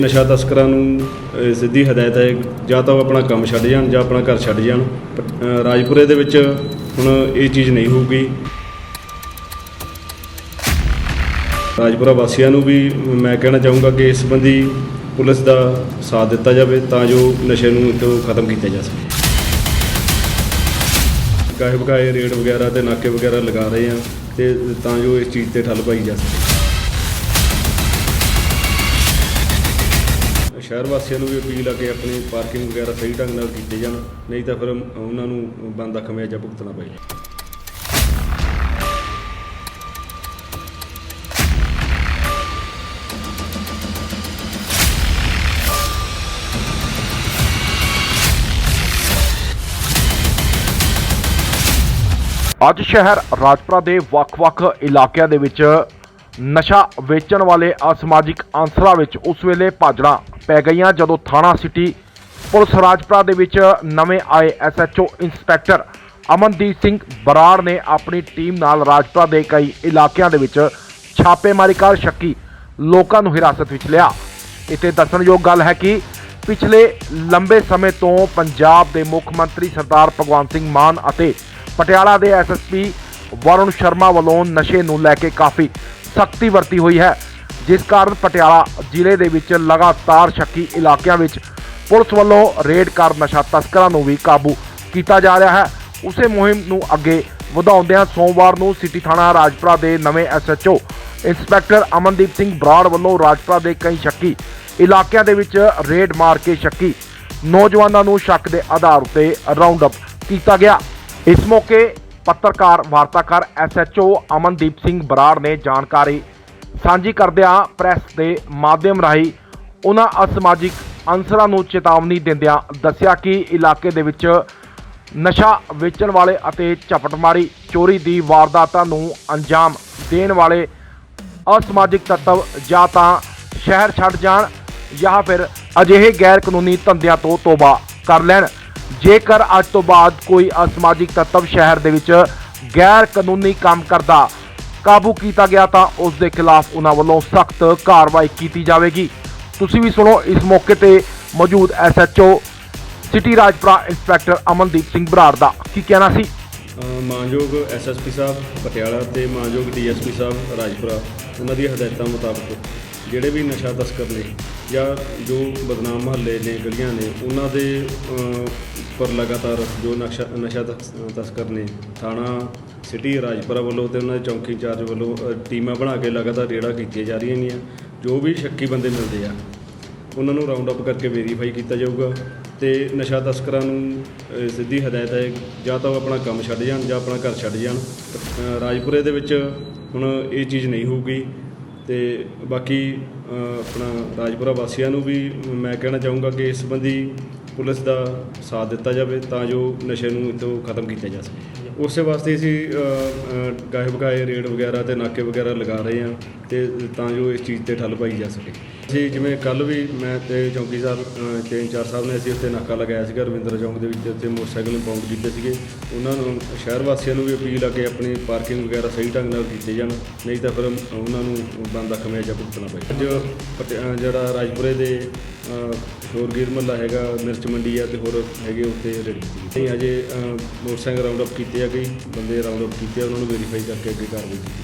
ਨਸ਼ਾ ਤਸਕਰਾਂ ਨੂੰ ਅਹ, ਸਿੱਧੀ ਹਦਾਇਤ ਹੈ ਜਾਂ ਤਾਂ ਉਹ ਆਪਣਾ ਕੰਮ ਛੱਡ ਜਾਣ ਜਾਂ ਆਪਣਾ ਘਰ ਛੱਡ ਜਾਣ। ਪ- ਅਹ, ਰਾਜਪੁਰੇ ਦੇ ਵਿੱਚ ਹੁਣ ਇਹ ਚੀਜ਼ ਨਹੀਂ ਹੋਊਗੀ। ਰਾਜਪੁਰਾ ਵਾਸੀਆਂ ਨੂੰ ਵੀ ਮੈਂ ਕਹਿਣਾ ਚਾਹੂੰਗਾ ਕਿ ਇਸ ਸੰਬੰਧੀ ਪੁਲਿਸ ਦਾ ਸਾਥ ਦਿੱਤਾ ਜਾਵੇ ਤਾਂ ਜੋ ਨਸ਼ੇ ਨੂੰ ਇੱਥੋਂ ਖਤਮ ਕੀਤਾ ਜਾ ਸਕੇ। ਗਾਹੇ ਬਗਾਏ ਰੇਡ ਵਗੈਰਾ ਤੇ ਨਾਕੇ ਵਗੈਰਾ ਲਗਾ ਰਹੇ ਆ ਤੇ ਤਾਂ ਜੋ ਇਸ ਚੀਜ਼ ਤੇ ਠੱਲ ਪਾਈ ਜਾ ਸਕੇ। ਸ਼ਹਿਰ ਵਾਸੀਆਂ ਨੂੰ ਵੀ ਅਪੀਲ ਆ ਕਿ ਆਪਣੀ ਪਾਰਕਿੰਗ ਵਗੈਰਾ ਸਹੀ ਢੰਗ ਨਾਲ ਕੀਤੇ ਜਾਣ, ਨਹੀਂ ਤਾਂ ਫਿਰ ਉਹਨਾਂ ਨੂੰ ਬੰਦਾ ਖਮਿਆਜਾ ਭੁਗਤਣਾ ਪਏਗਾ ਅੱਜ ਸ਼ਹਿਰ ਰਾਜਪੁਰਾ ਦੇ ਵੱਖ-ਵੱਖ ਇਲਾਕਿਆਂ ਦੇ ਵਿੱਚ ਨਸ਼ਾ ਵੇਚਣ ਵਾਲੇ ਅਸਮਾਜਿਕ ਅੰਸਰਾਂ ਵਿੱਚ ਉਸ ਵੇਲੇ ਭਾਜੜਾਂ ਪੈ ਗਈਆਂ ਜਦੋਂ ਥਾਣਾ ਸਿਟੀ ਪੁਲਿਸ ਰਾਜਪੁਰਾ ਦੇ ਵਿੱਚ ਨਵੇਂ ਆਏ ਐਸਐਚਓ ਇੰਸਪੈਕਟਰ ਅਮਨਦੀਪ ਸਿੰਘ ਬਰਾੜ ਨੇ ਆਪਣੀ ਟੀਮ ਨਾਲ ਰਾਜਪੁਰਾ ਦੇ ਕਈ ਇਲਾਕਿਆਂ ਦੇ ਵਿੱਚ ਛਾਪੇਮਾਰੀ ਕਰ ਸ਼ੱਕੀ ਲੋਕਾਂ ਨੂੰ ਹਿਰਾਸਤ ਵਿੱਚ ਲਿਆ। ਇੱਥੇ ਦੱਸਣਯੋਗ ਗੱਲ ਹੈ ਕਿ ਪਿਛਲੇ ਲੰਬੇ ਸਮੇਂ ਤੋਂ ਪੰਜਾਬ ਦੇ ਮੁੱਖ ਮੰਤਰੀ ਸਰਦਾਰ ਭਗਵੰਤ ਸਿੰਘ ਮਾਨ ਅਤੇ ਪਟਿਆਲਾ ਦੇ ਐਸਐਸਪੀ ਵਰੁਣ ਸ਼ਰਮਾ ਵੱਲੋਂ ਨਸ਼ੇ ਨੂੰ ਲੈ ਕੇ ਕਾਫੀ ਸਖਤੀ ਵਰਤੀ ਹੋਈ ਹੈ, ਜਿਸ ਕਾਰਨ ਪਟਿਆਲਾ ਜ਼ਿਲ੍ਹੇ ਦੇ ਵਿੱਚ ਲਗਾਤਾਰ ਸ਼ੱਕੀ ਇਲਾਕਿਆਂ ਵਿੱਚ ਪੁਲਿਸ ਵੱਲੋਂ ਰੇਡ ਕਰ ਨਸ਼ਾ ਤਸਕਰਾਂ ਨੂੰ ਵੀ ਕਾਬੂ ਕੀਤਾ ਜਾ ਰਿਹਾ ਹੈ। ਉਸੇ ਮੁਹਿੰਮ ਨੂੰ ਅੱਗੇ ਵਧਾਉਂਦਿਆਂ ਸੋਮਵਾਰ ਨੂੰ ਸਿਟੀ ਥਾਣਾ ਰਾਜਪੁਰਾ ਦੇ ਨਵੇਂ ਐਸਐਚਓ ਇੰਸਪੈਕਟਰ ਅਮਨਦੀਪ ਸਿੰਘ ਬਰਾੜ ਵੱਲੋਂ ਰਾਜਪੁਰਾ ਦੇ ਕਈ ਸ਼ੱਕੀ ਇਲਾਕਿਆਂ ਦੇ ਵਿੱਚ ਰੇਡ ਮਾਰ ਕੇ ਸ਼ੱਕੀ ਨੌਜਵਾਨਾਂ ਨੂੰ ਸ਼ੱਕ ਦੇ ਆਧਾਰ ਉੱਤੇ ਰਾਉਂਡ ਅਪ ਕੀਤਾ ਗਿਆ। ਇਸ ਮੌਕੇ ਪੱਤਰਕਾਰ, ਵਾਰਤਾਕਾਰ ਐਸਐਚਓ ਅਮਨਦੀਪ ਸਿੰਘ ਬਰਾੜ ਨੇ ਜਾਣਕਾਰੀ ਸਾਂਝੀ ਕਰਦਿਆਂ ਪ੍ਰੈਸ ਦੇ ਮਾਧਿਅਮ ਰਾਹੀਂ ਉਹਨਾਂ ਅਸਮਾਜਿਕ ਅੰਸਰਾਂ ਨੂੰ ਚੇਤਾਵਨੀ ਦਿੰਦਿਆਂ ਦੱਸਿਆ ਕਿ ਇਲਾਕੇ ਦੇ ਵਿੱਚ ਨਸ਼ਾ ਵੇਚਣ ਵਾਲੇ ਅਤੇ ਝਪਟਮਾਰੀ ਚੋਰੀ ਦੀ ਵਾਰਦਾਤਾਂ ਨੂੰ ਅੰਜਾਮ ਦੇਣ ਵਾਲੇ ਅਸਮਾਜਿਕ ਤੱਤਵ ਜਾਂ ਤਾਂ ਸ਼ਹਿਰ ਛੱਡ ਜਾਣ ਜਾਂ ਫਿਰ ਅਜਿਹੇ ਗੈਰ ਕਾਨੂੰਨੀ ਧੰਦਿਆਂ ਤੋਂ ਤੋਬਾ ਕਰ ਲੈਣ। ਜੇਕਰ ਅੱਜ ਤੋਂ ਬਾਅਦ ਕੋਈ ਅਸਮਾਜਿਕ ਤੱਤਵ ਸ਼ਹਿਰ ਦੇ ਵਿੱਚ ਗੈਰ ਕਾਨੂੰਨੀ ਕੰਮ ਕਰਦਾ ਕਾਬੂ ਕੀਤਾ ਗਿਆ ਤਾਂ ਉਸ ਦੇ ਖਿਲਾਫ ਉਹਨਾਂ ਵੱਲੋਂ ਸਖਤ ਕਾਰਵਾਈ ਕੀਤੀ ਜਾਵੇਗੀ। ਤੁਸੀਂ ਵੀ ਸੁਣੋ, ਇਸ ਮੌਕੇ ਤੇ ਮੌਜੂਦ SHO city Rajpura inspector Amandeep Singh Brar ਦਾ ਕੀ ਕਹਿਣਾ ਸੀ? ਮਾਨਯੋਗ ਐਸਐਸਪੀ ਸਾਹਿਬ ਪਟਿਆਲਾ ਤੇ ਮਾਨਯੋਗ ਡੀਐਸਪੀ ਸਾਹਿਬ ਰਾਜਪੁਰਾ, ਉਹਨਾਂ ਦੀਆਂ ਹਦਾਇਤਾਂ ਮੁਤਾਬਕ ਜਿਹੜੇ ਵੀ ਨਸ਼ਾ ਤਸਕਰ ਨੇ ਜਾਂ ਜੋ ਬਦਨਾਮ ਮਹੱਲੇ ਨੇ, ਗਲੀਆਂ ਨੇ, ਉਹਨਾਂ ਦੇ ਪਰ ਲਗਾਤਾਰ ਜੋ ਨਕਸ਼ਾ, ਨਸ਼ਾ ਤਸ- ਤਸਕਰ ਨੇ, ਥਾਣਾ, ਸਿਟੀ, ਰਾਜਪੁਰਾ ਵੱਲੋਂ ਤੇ ਉਹਨਾਂ ਦੇ ਚੌਂਕੀ ਇੰਚਾਰਜ ਵੱਲੋਂ ਟੀਮਾਂ ਬਣਾ ਕੇ ਲਗਾਤਾਰ ਰੇਡਾਂ ਕੀਤੀਆਂ ਜਾ ਰਹੀਆਂ ਨੇ ਜੋ ਵੀ ਸ਼ੱਕੀ ਬੰਦੇ ਮਿਲਦੇ ਆ, ਉਹਨਾਂ ਨੂੰ ਰਾਉਂਡ ਅਪ ਕਰਕੇ ਵੈਰੀਫਾਈ ਕੀਤਾ ਜਾਊਗਾ ਤੇ ਨਸ਼ਾ ਤਸਕਰਾਂ ਨੂੰ ਸਿੱਧੀ ਹਦਾਇਤ ਹੈ, ਜਾਂ ਤਾਂ ਉਹ ਆਪਣਾ ਕੰਮ ਛੱਡ ਜਾਣ, ਜਾਂ ਆਪਣਾ ਘਰ ਛੱਡ ਜਾਣ। ਰਾਜਪੁਰੇ ਦੇ ਵਿੱਚ ਹੁਣ ਇਹ ਚੀਜ਼ ਨਹੀਂ ਹੋਊਗੀ ਤੇ ਬਾਕੀ ਆਪਣਾ ਰਾਜਪੁਰਾ ਵਾਸੀਆਂ ਨੂੰ ਵੀ ਮੈਂ ਕਹਿਣਾ ਚਾਹੂੰਗਾ ਕਿ ਇਸ ਸੰਬੰਧੀ ਪੁਲਿਸ ਦਾ ਸਾਥ ਦਿੱਤਾ ਜਾਵੇ ਤਾਂ ਜੋ ਨਸ਼ੇ ਨੂੰ ਇੱਥੋਂ ਖਤਮ ਕੀਤਾ ਜਾ ਸਕੇ। ਉਸੇ ਵਾਸਤੇ ਅਸੀਂ ਗਾਹੇ ਬਗਾਏ ਰੇਡ ਵਗੈਰਾ ਤੇ ਨਾਕੇ ਵਗੈਰਾ ਲਗਾ ਰਹੇ ਹਾਂ ਤੇ ਤਾਂ ਜੋ ਇਸ ਚੀਜ਼ ਤੇ ਠੱਲ ਪਾਈ ਜਾ ਸਕੇ। ਅਸੀਂ ਜਿਵੇਂ ਕੱਲ ਵੀ ਮੈਂ ਤੇ ਚੌਂਕੀ ਸਾਹਿਬ ਅਹ, ਤੇ ਇੰਚਾਰਜ ਸਾਹਿਬ ਨੇ ਅਸੀਂ ਉੱਥੇ ਨਾਕਾ ਲਗਾਇਆ ਸੀਗਾ ਰਵਿੰਦਰ ਚੌਂਕ ਦੇ ਵਿੱਚ ਉੱਥੇ ਮੋਟਰਸਾਈਕਲ ਇੰਪਾਊਂਡ ਕੀਤੇ ਸੀਗੇ। ਉਹਨਾਂ ਨੂੰ ਸ਼ਹਿਰ ਵਾਸੀਆਂ ਨੂੰ ਵੀ ਅਪੀਲ ਆ ਕਿ ਆਪਣੀ ਪਾਰਕਿੰਗ ਵਗੈਰਾ ਸਹੀ ਢੰਗ ਨਾਲ ਕੀਤੇ ਜਾਣ ਨਹੀਂ ਤਾਂ ਫਿਰ ਉਹਨਾਂ ਨੂੰ ਬੰਦਾ ਖਮਿਆਜਾ ਭੁਗਤਣਾ ਪਏ ਅੱਜ ਪਟਿ- ਜਿਹੜਾ ਰਾਜਪੁਰੇ ਦੇ ਅਹ, ਸ਼ੋਰਗੀਰ ਮਹੱਲਾ ਹੈਗਾ ਮਿਰਚ ਮੰਡੀ ਆ ਤੇ ਹੋਰ ਹੈਗੇ ਉੱਥੇ ਰੇੜੀ ਨਹੀਂ ਅਜੇ ਮੋਟਰਸਾਈਕਲ ਰਾਉਂਡ ਅਪ ਕੀਤੇ ਆ ਕਈ ਬੰਦੇ ਰਾਉਂਡ ਅਪ ਕੀਤੇ ਆ ਉਹਨਾਂ ਨੂੰ ਵੈਰੀਫਾਈ ਕਰਕੇ ਅੱਗੇ ਕਾਰਵਾਈ ਕੀਤੀ